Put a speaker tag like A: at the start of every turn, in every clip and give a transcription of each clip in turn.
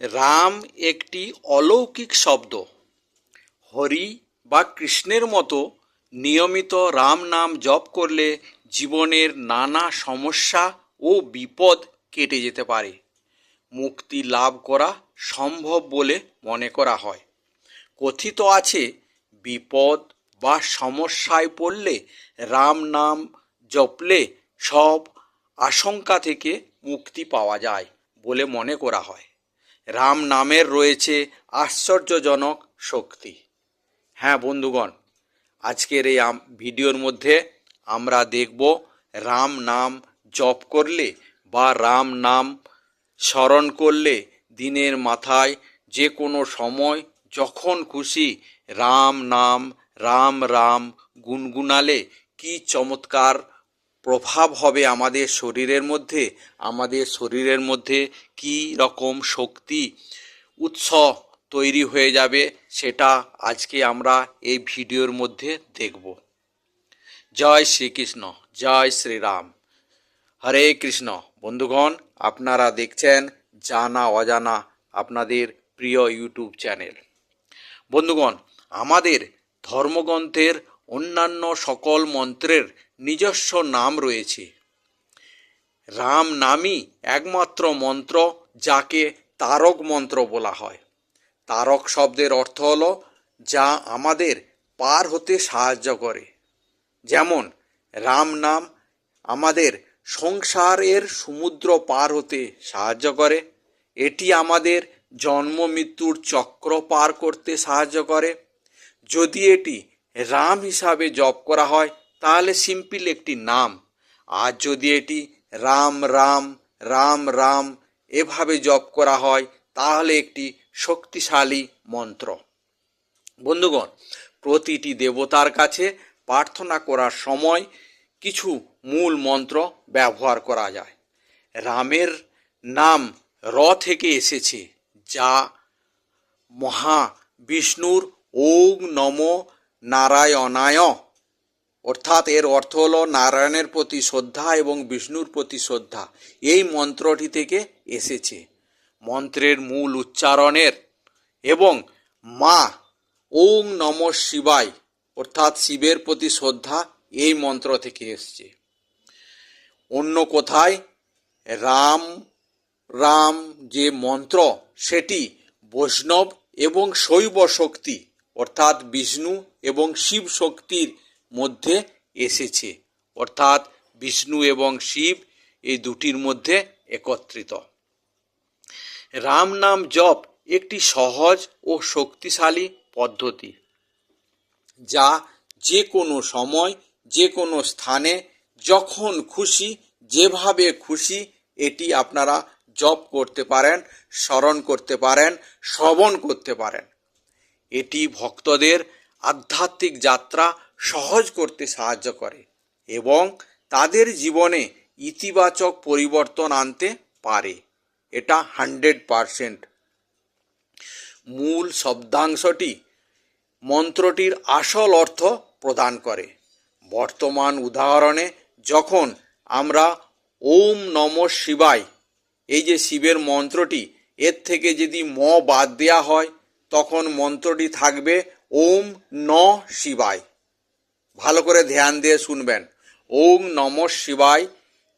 A: রাম একটি অলৌকিক শব্দ। হরি বা কৃষ্ণের মতো নিয়মিত রাম নাম জপ করলে জীবনের নানা সমস্যা ও বিপদ কেটে যেতে পারে। মুক্তি লাভ করা সম্ভব বলে মনে করা হয়। কথিত আছে, বিপদ বা সমস্যায় পড়লে রাম নাম জপলে সব আশঙ্কা থেকে মুক্তি পাওয়া যায় বলে মনে করা হয়। রাম নামের রয়েছে আশ্চর্যজনক শক্তি। হ্যাঁ বন্ধুগণ, আজকের এই ভিডিওর মধ্যে আমরা দেখব রাম নাম জপ করলে বা রাম নাম স্মরণ করলে দিনের মাথায় যে কোনো সময় যখন খুশি রাম নাম, রাম রাম গুনগুনালে কি চমৎকার প্রভাব হবে আমাদের শরীরের মধ্যে। আমাদের শরীরের মধ্যে কি রকম শক্তি, উৎস তৈরি হয়ে যাবে সেটা আজকে আমরা এই ভিডিওর মধ্যে দেখব। জয় শ্রীকৃষ্ণ, জয় শ্রীরাম। হরে কৃষ্ণ। বন্ধুগণ, আপনারা দেখছেন জানা অজানা আপনাদের প্রিয় ইউটিউব চ্যানেল। বন্ধুগণ, আমাদের ধর্মগ্রন্থের অন্যান্য সকল মন্ত্রের নিজস্ব নাম রয়েছে। রাম নামই একমাত্র মন্ত্র যাকে তারক মন্ত্র বলা হয়। তারক শব্দের অর্থ হলো যা আমাদের পার হতে সাহায্য করে। যেমন, রাম নাম আমাদের সংসারের সমুদ্র পার হতে সাহায্য করে। এটি আমাদের জন্ম মৃত্যুর চক্র পার করতে সাহায্য করে। যদি এটি রাম হিসাবে জপ করা হয় তাহলে সিম্পল একটি নাম। আর যদি এটি রাম রাম রাম রাম এভাবে জপ করা হয়, তাহলে একটি শক্তিশালী মন্ত্র। বন্ধুগণ, প্রতিটি দেবতার কাছে প্রার্থনা করার সময় কিছু মূল মন্ত্র ব্যবহার করা যায়। রামের নাম র থেকে এসেছে, যা মহা বিষ্ণুর ওং নম নারায়ণায় অর্থাৎ এর অর্থ হল নারায়ণের প্রতি শ্রদ্ধা এবং বিষ্ণুর প্রতি শ্রদ্ধা। এই মন্ত্রটি থেকে এসেছে। মন্ত্রের মূল উচ্চারণের এবং মা ওং নম শিবায়, অর্থাৎ শিবের প্রতি শ্রদ্ধা, এই মন্ত্র থেকে এসছে। অন্য কোথায়, রাম রাম যে মন্ত্র, সেটি বৈষ্ণব এবং শৈব শক্তি, অর্থাৎ বিষ্ণু এবং শিব শক্তির মধ্যে এসেছে। অর্থাৎ বিষ্ণু এবং শিব এই দুটির মধ্যে একত্রিত। রাম নাম জপ একটি সহজ ও শক্তিশালী পদ্ধতি, যা যে কোনো সময় যে কোনো স্থানে, যখন খুশি, যেভাবে খুশি, এটি আপনারা জপ করতে পারেন, স্মরণ করতে পারেন, শ্রবণ করতে পারেন। এটি ভক্তদের আধ্যাত্মিক যাত্রা সহজ করতে সাহায্য করে এবং তাদের জীবনে ইতিবাচক পরিবর্তন আনতে পারে। এটা হান্ড্রেড পারসেন্ট। মূল শব্দাংশটি মন্ত্রটির আসল অর্থ প্রদান করে। বর্তমান উদাহরণে যখন আমরা ওম নম শিবায়, এই যে শিবের মন্ত্রটি, এর থেকে যদি ম বাদ দেওয়া হয়, তখন মন্ত্রটি থাকবে ওম ন শিবায়। ভালো করে ধ্যান দিয়ে শুনবেন। ওম নম শিবায়।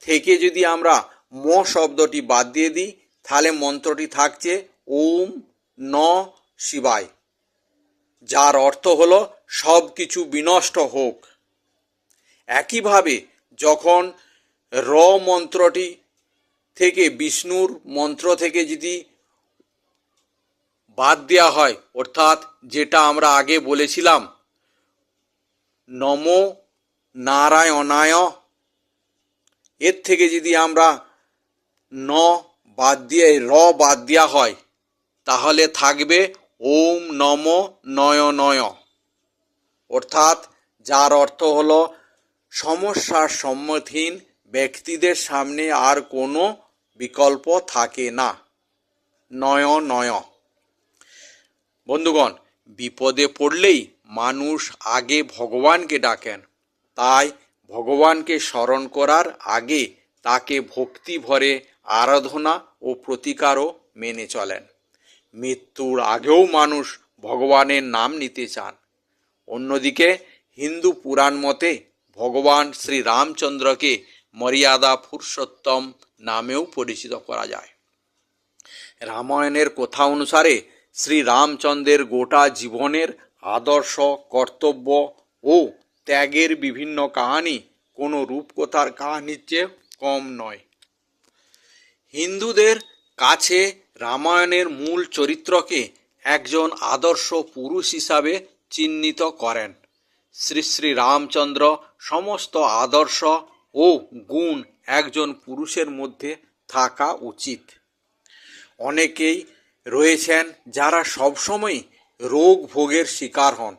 A: থেকে যদি আমরা ম শব্দটি বাদ দিয়ে দিই, তাহলে মন্ত্রটি থাকছে ওম ন শিবায়। যার অর্থ হলো সব কিছু বিনষ্ট হোক। একইভাবে যখন র মন্ত্রটি থেকে বিষ্ণুর মন্ত্র থেকে যদি বাদ দেওয়া হয়, অর্থাৎ যেটা আমরা আগে বলেছিলাম নম নারায়ণায়। এর থেকে যদি আমরা ন বাদ দিয়ে র বাদ দেওয়া হয়, তাহলে থাকবে ওম নম নয় নয় অর্থাৎ যার অর্থ হলো সমস্যার সম্মুখীন ব্যক্তিদের সামনে আর কোনো বিকল্প থাকে না। নয় নয় বন্ধুগণ, বিপদে পড়লেই মানুষ আগে ভগবানকে ডাকেন, তাই ভগবানকে স্মরণ করার আগে তাকে ভক্তি ভরে আরাধনা ও প্রতিকারও মেনে চলেন। মৃত্যুর আগেও মানুষ ভগবানের নাম নিতে চান। অন্যদিকে হিন্দু পুরাণ মতে ভগবান শ্রী রামচন্দ্রকে মর্যাদা পুরুষোত্তম নামেও পরিচিত করা যায়। রামায়ণের কথা অনুসারে শ্রী রামচন্দ্রের গোটা জীবনের আদর্শ, কর্তব্য ও ত্যাগের বিভিন্ন কাহিনী কোনো রূপকথার কাহিনীর চেয়ে কম নয়। হিন্দুদের কাছে রামায়ণের মূল চরিত্রকে একজন আদর্শ পুরুষ হিসাবে চিহ্নিত করেন। শ্রী শ্রী রামচন্দ্র সমস্ত আদর্শ ও গুণ একজন পুরুষের মধ্যে থাকা উচিত। অনেকেই রয়েছেন যারা সবসময় রোগ ভোগের শিকার হন।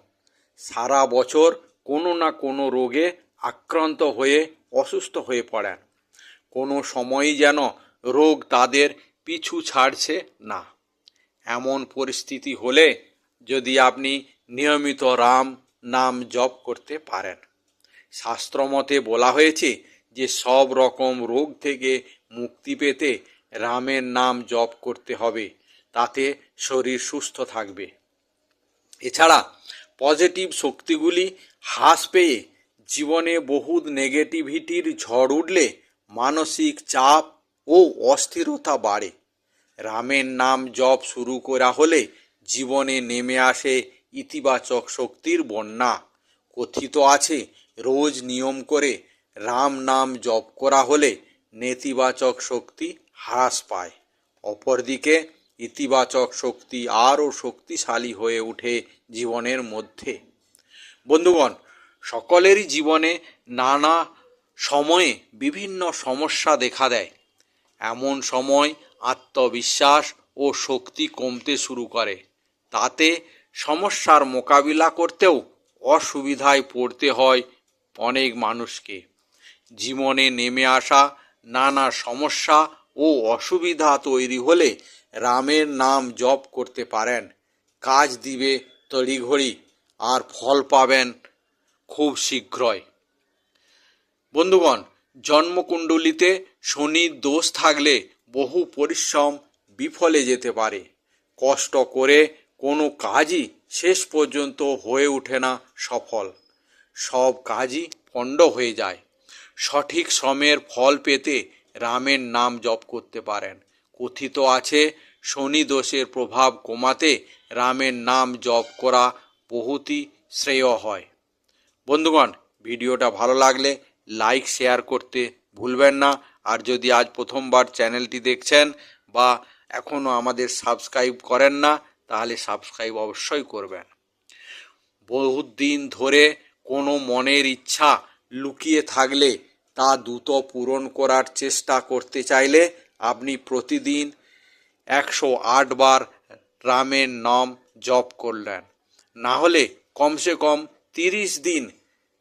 A: সারা বছর কোনো না কোনো রোগে আক্রান্ত হয়ে অসুস্থ হয়ে পড়েন। কোনো সময়ই যেন রোগ তাদের পিছু ছাড়ছে না। এমন পরিস্থিতি হলে যদি আপনি নিয়মিত রাম, নাম জপ করতে পারেন। শাস্ত্রমতে বলা হয়েছে যে, সব রকম রোগ থেকে মুক্তি পেতে রামের নাম জপ করতে হবে। তাতে শরীর সুস্থ থাকবে। এছাড়া পজিটিভ শক্তিগুলি হ্রাস পেয়ে জীবনে বহুত নেগেটিভিটির ঝড় উঠলে মানসিক চাপ ও অস্থিরতা বাড়ে। রামের নাম জপ শুরু করা হলে জীবনে নেমে আসে ইতিবাচক শক্তির বন্যা। কথিত আছে, রোজ নিয়ম করে রাম নাম জপ করা হলে নেতিবাচক শক্তি হ্রাস পায়। অপরদিকে ইতিবাচক শক্তি আরও শক্তিশালী হয়ে ওঠে জীবনের মধ্যে। বন্ধুগণ, সকলেরই জীবনে নানা সময়ে বিভিন্ন সমস্যা দেখা দেয়। এমন সময় আত্মবিশ্বাস ও শক্তি কমতে শুরু করে। তাতে সমস্যার মোকাবিলা করতেও অসুবিধায় পড়তে হয় অনেক মানুষকে। জীবনে নেমে আসা নানা সমস্যা ও অসুবিধা তৈরি হলে রামের নাম জপ করতে পারেন। কাজ দিবে তড়িঘড়ি, আর ফল পাবেন খুব শীঘ্রই। বন্ধুগণ, জন্মকুণ্ডলিতে শনির দোষ থাকলে বহু পরিশ্রম বিফলে যেতে পারে। কষ্ট করে কোনো কাজই শেষ পর্যন্ত হয়ে ওঠে না সফল। সব কাজই পণ্ড হয়ে যায়। সঠিক শ্রমের ফল পেতে রামের নাম জপ করতে পারেন। কথিত আছে, শনি দোষের প্রভাব কমাতে রামের নাম জপ করা বহুতই শ্রেয় হয়। বন্ধুগণ, ভিডিওটা ভালো লাগলে লাইক, শেয়ার করতে ভুলবেন না। আর যদি আজ প্রথমবার চ্যানেলটি দেখছেন বা এখনও আমাদের সাবস্ক্রাইব করেন না, তাহলে সাবস্ক্রাইব অবশ্যই করবেন। বহুত দিন ধরে কোনো মনের ইচ্ছা লুকিয়ে থাকলে তা দ্রুত পূরণ করার চেষ্টা করতে চাইলে আপনি প্রতিদিন একশো বার রামের নাম জপ করলেন। না হলে কমসে কম তিরিশ দিন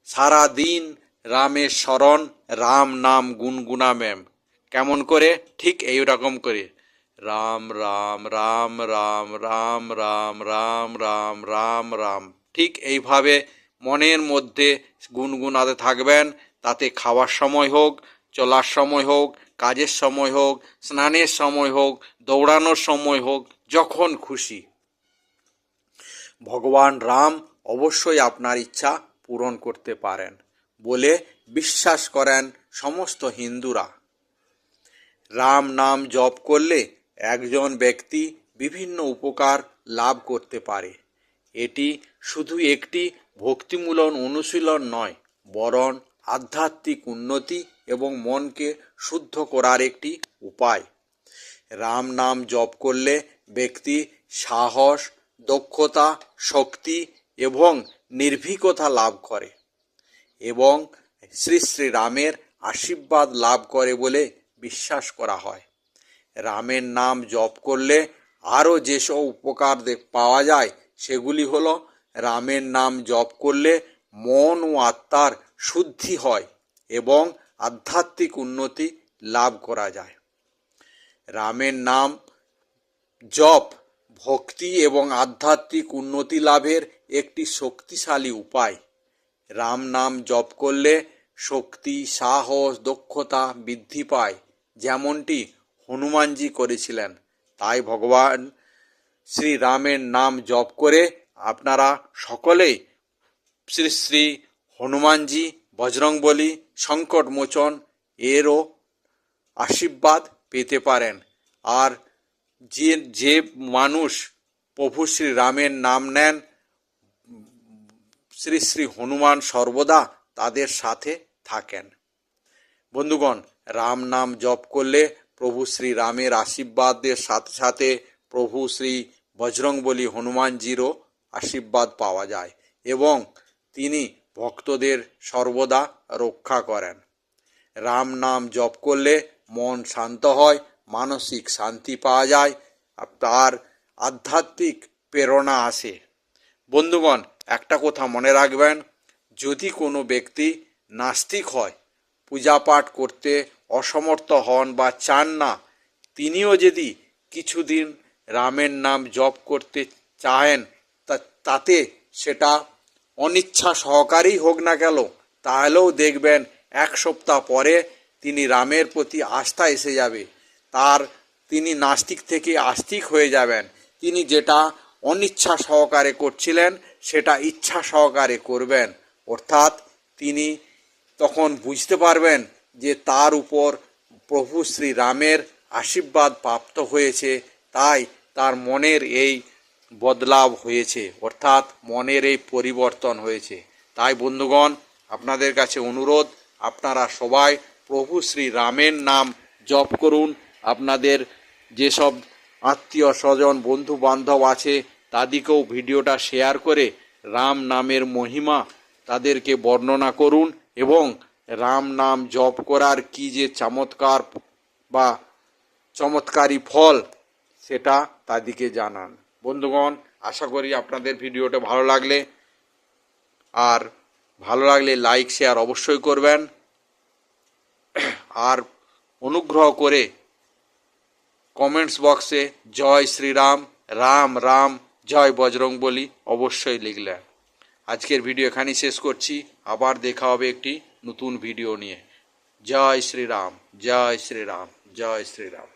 A: সারা দিন রামের স্মরণ, রাম নাম গুনগুনা ম্যাম কেমন করে? ঠিক এই রকম করে। রাম রাম রাম রাম রাম রাম রাম রাম রাম রাম। ঠিক এইভাবে মনের মধ্যে গুনগুনাতে থাকবেন। তাতে খাওয়ার সময় হোক চলার সময় হোক, কাজের সময় হোক, স্নানের সময় হোক, দৌড়ানোর সময় হোক, যখন খুশি। ভগবান রাম অবশ্যই আপনার ইচ্ছা পূরণ করতে পারেন বলে বিশ্বাস করেন সমস্ত হিন্দুরা। রাম নাম জপ করলে একজন ব্যক্তি বিভিন্ন উপকার লাভ করতে পারে। এটি শুধু একটি ভক্তিমূলক অনুশীলন নয়, বরং আধ্যাত্মিক উন্নতি এবং মনকে শুদ্ধ করার একটি উপায়। রাম নাম জপ করলে ব্যক্তি সাহস, দক্ষতা, শক্তি এবং নির্ভীকতা লাভ করে এবং শ্রী শ্রী রামের আশীর্বাদ লাভ করে বলে বিশ্বাস করা হয়। রামের নাম জপ করলে আরও যেসব উপকার পাওয়া যায়, সেগুলি হল রামের নাম জপ করলে মন ও আত্মার শুদ্ধি হয় এবং আধ্যাত্মিক উন্নতি লাভ করা যায়। রামের নাম জপ, ভক্তি এবং আধ্যাত্মিক উন্নতি লাভের একটি শক্তিশালী উপায়। রাম নাম জপ করলে শক্তি, সাহস, দক্ষতা বৃদ্ধি পায়, যেমনটি হনুমানজি করেছিলেন। তাই ভগবান শ্রী রামের নাম জপ করে আপনারা সকলেই শ্রী শ্রী হনুমানজি, বজরংবলী সংকটমোচন এরও আশীর্বাদ পেতে পারেন। আর যে যে মানুষ প্রভু শ্রী রামের নাম নেন, শ্রী শ্রী হনুমান সর্বদা তাদের সাথে থাকেন। বন্ধুগণ, রাম নাম জপ করলে প্রভু শ্রী রামের আশীর্বাদের সাথে সাথে প্রভু শ্রী বজরংবলী হনুমানজিরও আশীর্বাদ পাওয়া যায় এবং তিনি ভক্তদের সর্বদা রক্ষা করেন। রাম নাম জপ করলে মন শান্ত হয়, মানসিক শান্তি পাওয়া যায় তার আধ্যাত্মিক প্রেরণা আসে। বন্ধুগণ, একটা কথা মনে রাখবেন, যদি কোনো ব্যক্তি নাস্তিক হয়, পূজা পাঠ করতে অসমর্থ হন বা চান না, তিনিও যদি কিছুদিন রামের নাম জপ করতে চাহেন তাতে সেটা অনিচ্ছা সহকারেই হোক না কেন, তাহলেও দেখবেন এক সপ্তাহ পরে তিনি রামের প্রতি আস্থা এসে যাবে। তার তিনি নাস্তিক থেকে আস্তিক হয়ে যাবেন। তিনি যেটা অনিচ্ছা সহকারে করছিলেন, সেটা ইচ্ছা সহকারে করবেন। অর্থাৎ তিনি তখন বুঝতে পারবেন যে তার উপর প্রভু শ্রী রামের আশীর্বাদ প্রাপ্ত হয়েছে। তাই তার মনের এই বদলাভ হয়েছে, অর্থাৎ মনের এই পরিবর্তন হয়েছে। তাই বন্ধুগণ, আপনাদের কাছে অনুরোধ, আপনারা সবাই প্রভু শ্রী রামের নাম জপ করুন। আপনাদের যেসব আত্মীয় স্বজন বন্ধু বান্ধব আছে, তাদেরকেও ভিডিওটা শেয়ার করে রাম নামের মহিমা তাদেরকে বর্ণনা করুন এবং রাম নাম জপ করার কি যে চমৎকার বা চমৎকারী ফল, সেটা তাদেরকে জানান। বন্ধুগণ, আশা করি আপনাদের ভিডিওটা ভালো লাগলে। আর ভালো লাগলে লাইক, শেয়ার অবশ্যই করবেন। আর অনুগ্রহ করে কমেন্টস বক্সে জয় শ্রীরাম, রাম রাম, জয় বজরং বলি অবশ্যই লিখলেন আজকের ভিডিও এখানেই শেষ করছি। আবার দেখা হবে একটি নতুন ভিডিও নিয়ে। জয় শ্রীরাম জয় শ্রীরাম জয় শ্রীরাম।